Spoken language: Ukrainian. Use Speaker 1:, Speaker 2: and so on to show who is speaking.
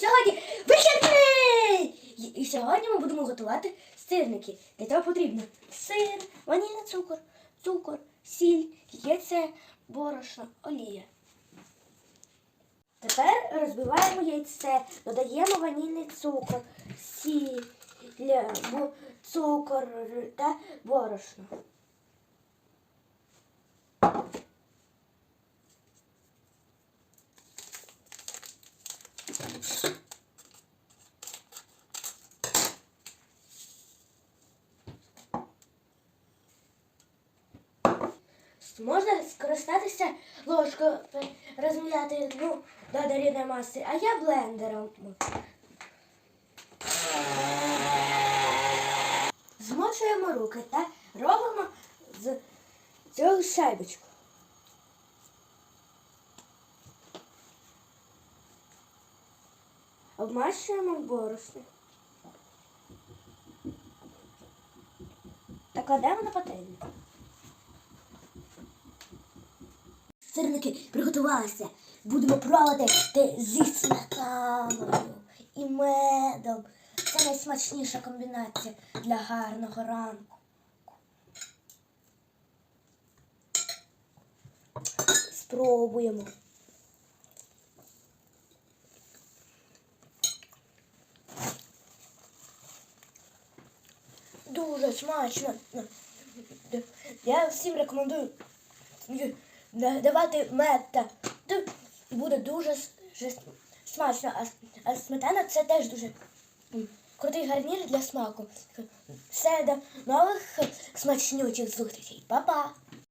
Speaker 1: Сьогодні вихідний! І сьогодні ми будемо готувати сирники. Для цього потрібно сир, ванільний цукор, цукор, сіль, яйце, борошно, олія. Тепер розбиваємо яйце, додаємо ванільний цукор, сіль, цукор та борошно. Можна скористатися ложкою, розміняти ну, до маси, а я блендером. Змочуємо руки та робимо з цього шайбочку. Обмащуємо борошно. Та кладемо на пательню. Сирники приготувалися. Будемо те зі сметаною і медом. Це найсмачніша комбінація для гарного ранку. Спробуємо. Дуже смачно. Я всім рекомендую да- давати мед. та- та Буде дуже смачно. А, сметана це теж дуже крутий гарнір для смаку. Все до нових смачнючих зустрічей. Па-па!